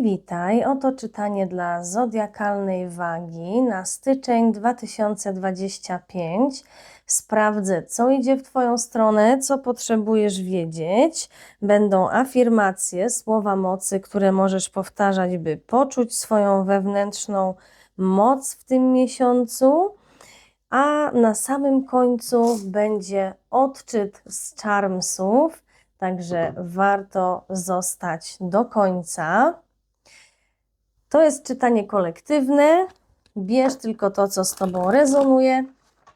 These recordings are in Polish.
Witaj, oto czytanie dla zodiakalnej wagi na styczeń 2025. Sprawdzę, co idzie w Twoją stronę, co potrzebujesz wiedzieć. Będą afirmacje, słowa mocy, które możesz powtarzać, by poczuć swoją wewnętrzną moc w tym miesiącu. A na samym końcu będzie odczyt z charmsów, także warto zostać do końca. To jest czytanie kolektywne. Bierz tylko to, co z Tobą rezonuje.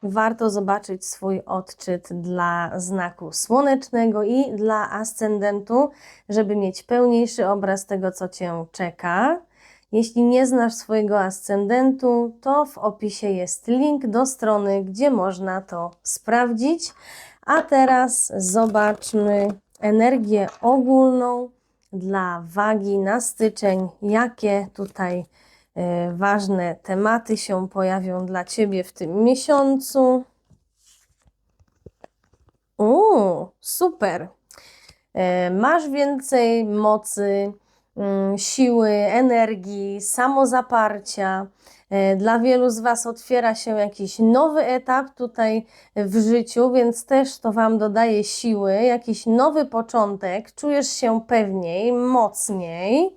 Warto zobaczyć swój odczyt dla znaku słonecznego i dla ascendentu, żeby mieć pełniejszy obraz tego, co Cię czeka. Jeśli nie znasz swojego ascendentu, to w opisie jest link do strony, gdzie można to sprawdzić. A teraz zobaczmy energię ogólną dla wagi na styczeń, jakie tutaj e, ważne tematy się pojawią dla Ciebie w tym miesiącu. Uuu, super. E, Masz więcej mocy, mm, siły, energii, samozaparcia. E, Dla wielu z Was otwiera się jakiś nowy etap tutaj w życiu, więc też to Wam dodaje siły, jakiś nowy początek, czujesz się pewniej, mocniej.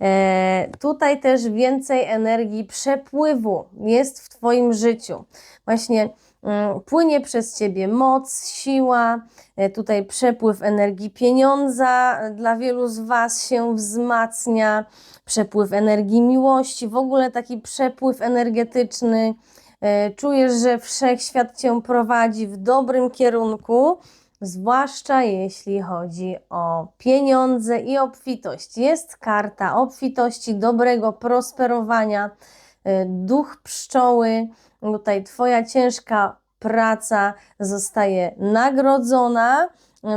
E, tutaj też więcej energii przepływu jest w Twoim życiu. Właśnie płynie przez Ciebie moc, siła, e, tutaj przepływ energii pieniądza e, dla wielu z Was się wzmacnia, przepływ energii miłości, w ogóle taki przepływ energetyczny. E, Czujesz, że wszechświat Cię prowadzi w dobrym kierunku, zwłaszcza jeśli chodzi o pieniądze i obfitość. Jest karta obfitości, dobrego prosperowania, duch pszczoły. Tutaj Twoja ciężka praca zostaje nagrodzona,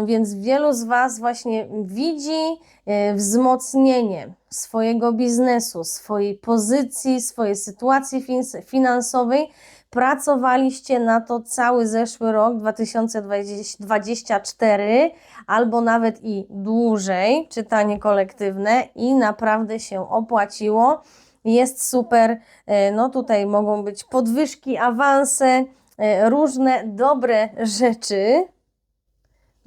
więc wielu z Was właśnie widzi e, wzmocnienie swojego biznesu, swojej pozycji, swojej sytuacji fin- finansowej. Pracowaliście na to cały zeszły rok 2024, albo nawet i dłużej, czytanie kolektywne, i naprawdę się opłaciło. Jest super. E, No tutaj mogą być podwyżki, awanse, e, różne dobre rzeczy.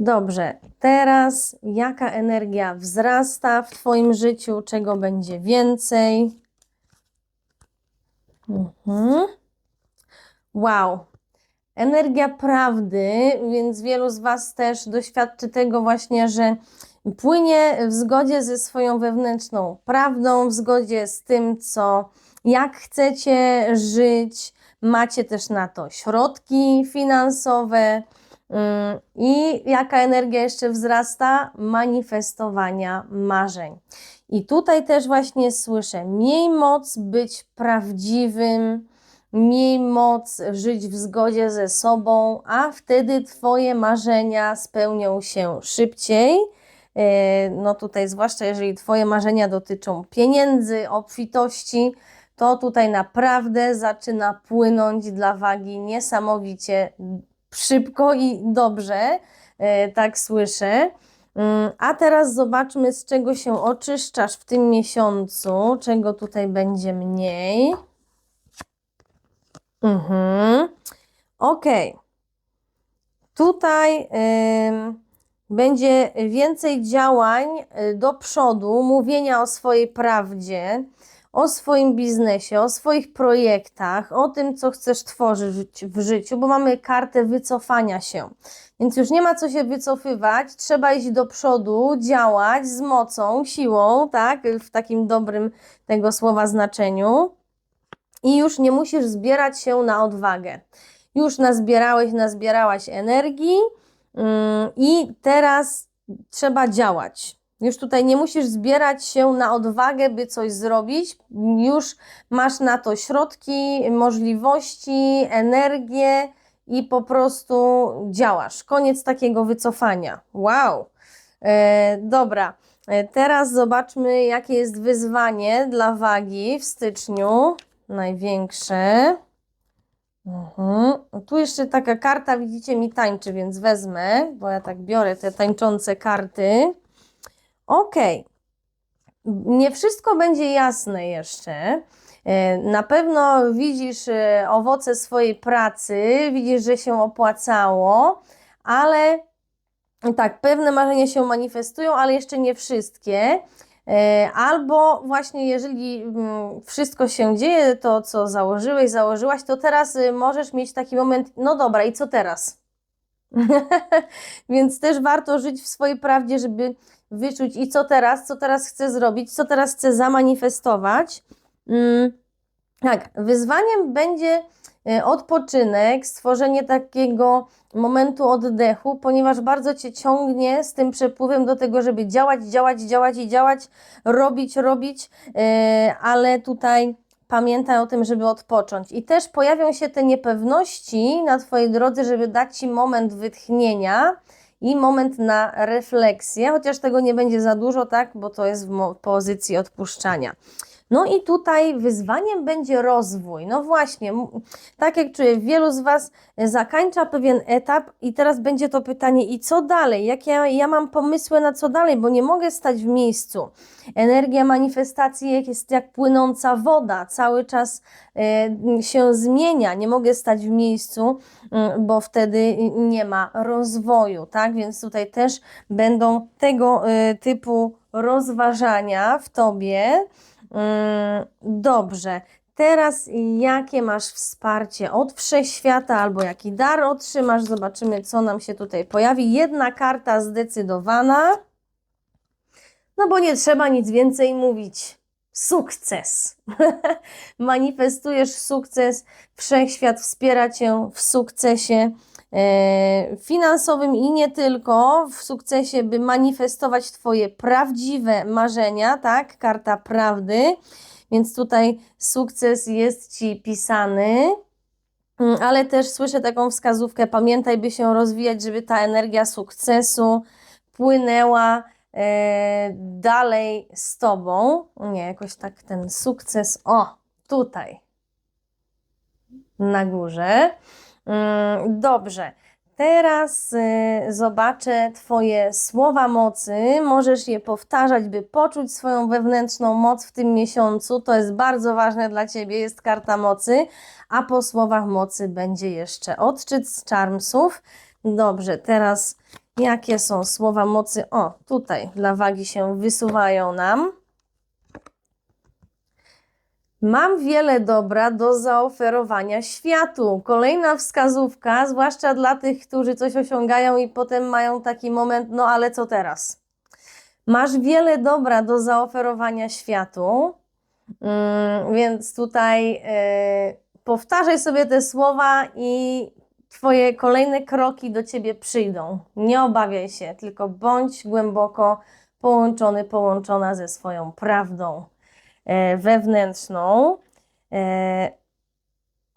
Dobrze, teraz jaka energia wzrasta w Twoim życiu, czego będzie więcej? Mhm. Wow, energia prawdy, więc wielu z Was też doświadczy tego właśnie, że płynie w zgodzie ze swoją wewnętrzną prawdą, w zgodzie z tym, co, jak chcecie żyć. Macie też na to środki finansowe. Ym, I jaka energia jeszcze wzrasta? Manifestowania marzeń. I tutaj też właśnie słyszę: miej moc być prawdziwym, miej moc żyć w zgodzie ze sobą, a wtedy Twoje marzenia spełnią się szybciej. E, No tutaj, zwłaszcza jeżeli Twoje marzenia dotyczą pieniędzy, obfitości, to tutaj naprawdę zaczyna płynąć dla wagi niesamowicie szybko i dobrze, e, tak słyszę. Mm, A teraz zobaczmy, z czego się oczyszczasz w tym miesiącu, czego tutaj będzie mniej. Mhm. Ok. Tutaj ym, będzie więcej działań y, do przodu, mówienia o swojej prawdzie, o swoim biznesie, o swoich projektach, o tym, co chcesz tworzyć w życiu, bo mamy kartę wycofania się. Więc już nie ma co się wycofywać, trzeba iść do przodu, działać z mocą, siłą, tak, w takim dobrym tego słowa znaczeniu. I już nie musisz zbierać się na odwagę. Już nazbierałeś, nazbierałaś energii i teraz trzeba działać. Już tutaj nie musisz zbierać się na odwagę, by coś zrobić. Już masz na to środki, możliwości, energię i po prostu działasz. Koniec takiego wycofania. Wow. E, dobra. E, Teraz zobaczmy, jakie jest wyzwanie dla wagi w styczniu. Największe. Mhm. Tu jeszcze taka karta, widzicie, mi tańczy, więc wezmę, bo ja tak biorę te tańczące karty. Ok. nie wszystko będzie jasne jeszcze. E, Na pewno widzisz e, owoce swojej pracy, widzisz, że się opłacało, ale tak, pewne marzenia się manifestują, ale jeszcze nie wszystkie. E, Albo właśnie, jeżeli mm, wszystko się dzieje, to co założyłeś, założyłaś, to teraz y, możesz mieć taki moment, no dobra, i co teraz? Więc też warto żyć w swojej prawdzie, żeby wyczuć i co teraz, co teraz chcę zrobić, co teraz chcę zamanifestować. Mm, tak, wyzwaniem będzie odpoczynek, stworzenie takiego momentu oddechu, ponieważ bardzo Cię ciągnie z tym przepływem do tego, żeby działać, działać, działać i działać, robić, robić, e, ale tutaj pamiętaj o tym, żeby odpocząć. I też pojawią się te niepewności na Twojej drodze, żeby dać Ci moment wytchnienia i moment na refleksję, chociaż tego nie będzie za dużo, tak, bo to jest w pozycji odpuszczania. No i tutaj wyzwaniem będzie rozwój. No właśnie, tak jak czuję, wielu z Was zakańcza pewien etap i teraz będzie to pytanie, i co dalej? Jakie ja, ja mam pomysły na co dalej, bo nie mogę stać w miejscu. Energia manifestacji jest jak płynąca woda, cały czas e, się zmienia. Nie mogę stać w miejscu, mm, bo wtedy nie ma rozwoju, tak? Więc tutaj też będą tego e, typu rozważania w Tobie. Mm, Dobrze. Teraz jakie masz wsparcie od wszechświata albo jaki dar otrzymasz? Zobaczymy, co nam się tutaj pojawi. Jedna karta zdecydowana. No bo nie trzeba nic więcej mówić. Sukces. Manifestujesz sukces. Wszechświat wspiera cię w sukcesie finansowym i nie tylko. W sukcesie, by manifestować Twoje prawdziwe marzenia, tak? Karta prawdy. Więc tutaj sukces jest Ci pisany. Mm, Ale też słyszę taką wskazówkę, pamiętaj, by się rozwijać, żeby ta energia sukcesu płynęła e, dalej z Tobą. Nie, jakoś tak ten sukces, o, tutaj, na górze. Mm, Dobrze. Teraz y, zobaczę Twoje słowa mocy. Możesz je powtarzać, by poczuć swoją wewnętrzną moc w tym miesiącu. To jest bardzo ważne dla Ciebie, jest karta mocy. A po słowach mocy będzie jeszcze odczyt z charmsów. Dobrze, teraz jakie są słowa mocy? O, tutaj dla wagi się wysuwają nam. Mam wiele dobra do zaoferowania światu. Kolejna wskazówka, zwłaszcza dla tych, którzy coś osiągają i potem mają taki moment, no ale co teraz? Masz wiele dobra do zaoferowania światu, mm, więc tutaj e, powtarzaj sobie te słowa i Twoje kolejne kroki do Ciebie przyjdą. Nie obawiaj się, tylko bądź głęboko połączony, połączona ze swoją prawdą wewnętrzną. E,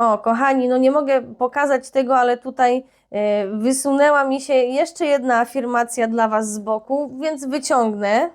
O, kochani, no nie mogę pokazać tego, ale tutaj e, wysunęła mi się jeszcze jedna afirmacja dla Was z boku, więc wyciągnę.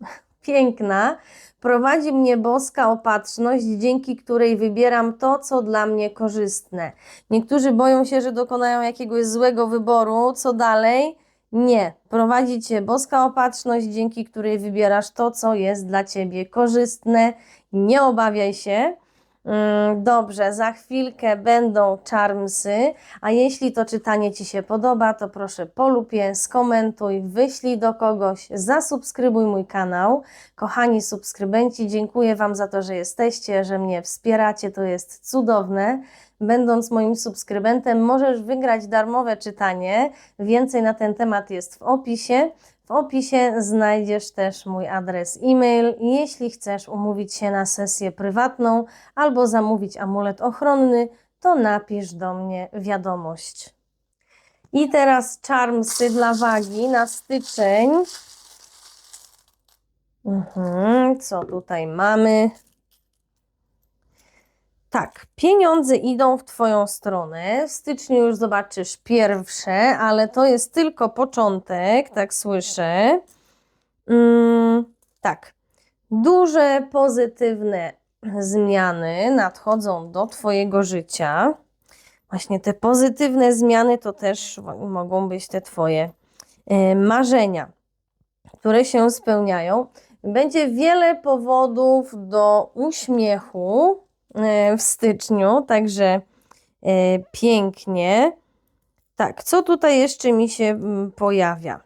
Piękna. Prowadzi mnie boska opatrzność, dzięki której wybieram to, co dla mnie korzystne. Niektórzy boją się, że dokonają jakiegoś złego wyboru. Co dalej? Nie. Prowadzi cię boska opatrzność, dzięki której wybierasz to, co jest dla ciebie korzystne. Nie obawiaj się. Mm, Dobrze, za chwilkę będą charmsy, a jeśli to czytanie Ci się podoba, to proszę polub je, skomentuj, wyślij do kogoś, zasubskrybuj mój kanał. Kochani subskrybenci, dziękuję Wam za to, że jesteście, że mnie wspieracie, to jest cudowne. Będąc moim subskrybentem, możesz wygrać darmowe czytanie. Więcej na ten temat jest w opisie. W opisie znajdziesz też mój adres e-mail. Jeśli chcesz umówić się na sesję prywatną albo zamówić amulet ochronny, to napisz do mnie wiadomość. I teraz charmsy dla wagi na styczeń. Mhm, co tutaj mamy? Tak, pieniądze idą w Twoją stronę. W styczniu już zobaczysz pierwsze, ale to jest tylko początek, tak słyszę. Mm, tak, duże pozytywne zmiany nadchodzą do Twojego życia. Właśnie te pozytywne zmiany to też mogą być te Twoje e, marzenia, które się spełniają. Będzie wiele powodów do uśmiechu w styczniu, także e, pięknie. Tak, co tutaj jeszcze mi się pojawia?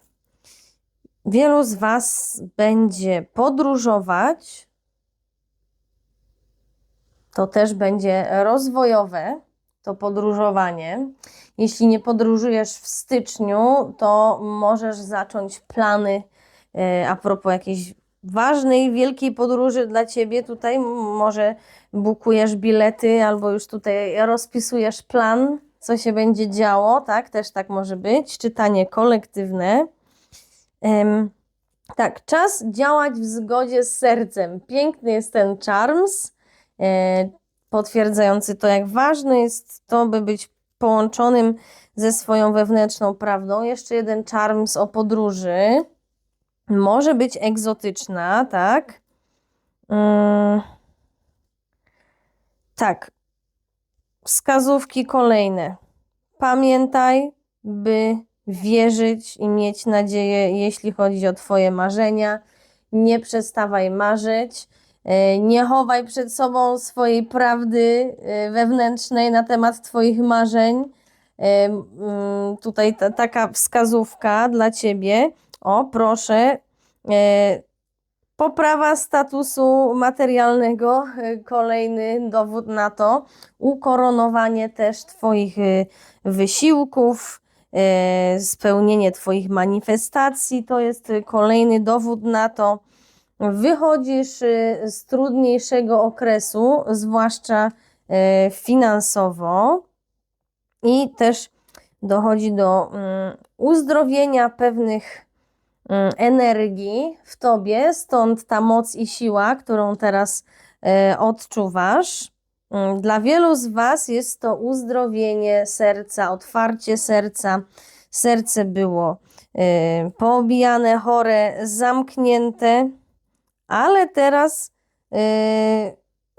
Wielu z Was będzie podróżować. To też będzie rozwojowe, to podróżowanie. Jeśli nie podróżujesz w styczniu, to możesz zacząć plany e, a propos jakiejś ważnej, wielkiej podróży dla Ciebie. Tutaj może bukujesz bilety albo już tutaj rozpisujesz plan, co się będzie działo, tak? Też tak może być. Czytanie kolektywne. Em, tak, czas działać w zgodzie z sercem. Piękny jest ten Charms, e, potwierdzający to, jak ważne jest to, by być połączonym ze swoją wewnętrzną prawdą. Jeszcze jeden Charms o podróży. Może być egzotyczna, tak? Mm, tak. Wskazówki kolejne. Pamiętaj, by wierzyć i mieć nadzieję, jeśli chodzi o Twoje marzenia. Nie przestawaj marzyć. E, Nie chowaj przed sobą swojej prawdy e, wewnętrznej na temat Twoich marzeń. E, Tutaj ta, taka wskazówka dla Ciebie. O, proszę. E, Poprawa statusu materialnego, e, kolejny dowód na to. Ukoronowanie też Twoich e, wysiłków, spełnienie Twoich manifestacji to jest kolejny dowód na to. Wychodzisz z trudniejszego okresu, zwłaszcza finansowo, i też dochodzi do mm, uzdrowienia pewnych energii w tobie, stąd ta moc i siła, którą teraz e, odczuwasz. Mm, Dla wielu z Was jest to uzdrowienie serca, otwarcie serca. Serce było poobijane, chore, zamknięte, ale teraz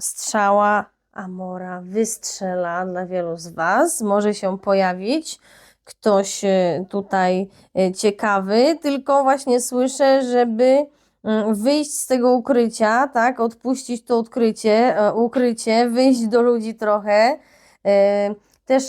strzała Amora wystrzela dla wielu z Was. Może się pojawić ktoś e, tutaj e, ciekawy, tylko właśnie słyszę, żeby mm, wyjść z tego ukrycia, tak, odpuścić to odkrycie, e, ukrycie, wyjść do ludzi trochę, też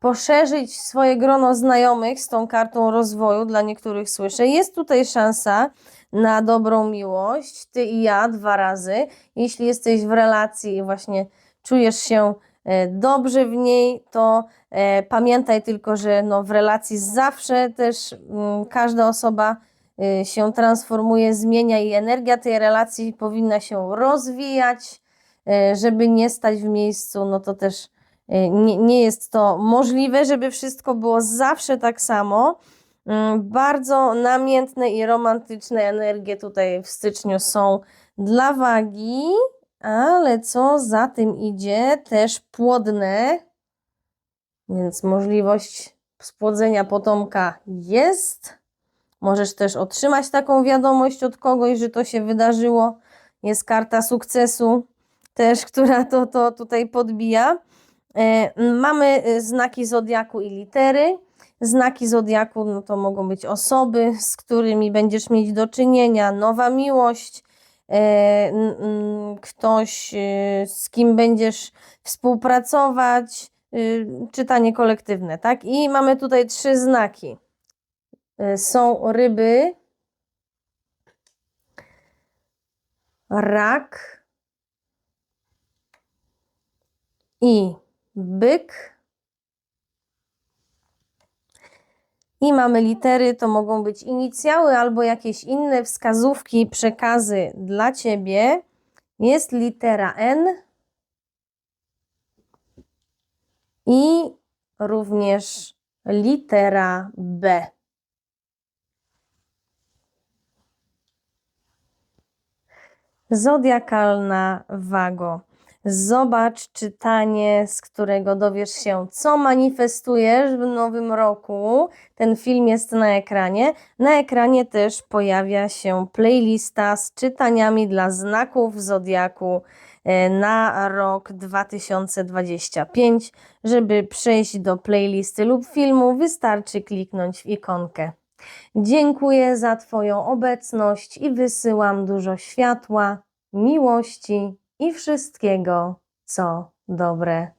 poszerzyć swoje grono znajomych z tą kartą rozwoju, dla niektórych słyszę. Jest tutaj szansa na dobrą miłość, ty i ja dwa razy. Jeśli jesteś w relacji i właśnie czujesz się dobrze w niej, to e, pamiętaj tylko, że no, w relacji zawsze też mm, każda osoba y, się transformuje, zmienia i energia tej relacji powinna się rozwijać, e, żeby nie stać w miejscu, no to też e, nie, nie jest to możliwe, żeby wszystko było zawsze tak samo. Mm, Bardzo namiętne i romantyczne energie tutaj w styczniu są dla wagi, ale co za tym idzie, też płodne, więc możliwość spłodzenia potomka jest. Możesz też otrzymać taką wiadomość od kogoś, że to się wydarzyło. Jest karta sukcesu, też, która to, to tutaj podbija. E, Mamy e, znaki zodiaku i litery. Znaki zodiaku no to mogą być osoby, z którymi będziesz mieć do czynienia, nowa miłość, ktoś, e, z kim będziesz współpracować, e, czytanie kolektywne, tak? I mamy tutaj trzy znaki. E, Są ryby, rak i byk. I mamy litery, to mogą być inicjały albo jakieś inne wskazówki, przekazy dla Ciebie. Jest litera N i również litera B. Zodiakalna wago. Zobacz czytanie, z którego dowiesz się, co manifestujesz w nowym roku. Ten film jest na ekranie. Na ekranie też pojawia się playlista z czytaniami dla znaków zodiaku e, na rok 2025. Żeby przejść do playlisty lub filmu, wystarczy kliknąć w ikonkę. Dziękuję za Twoją obecność i wysyłam dużo światła, miłości i wszystkiego, co dobre.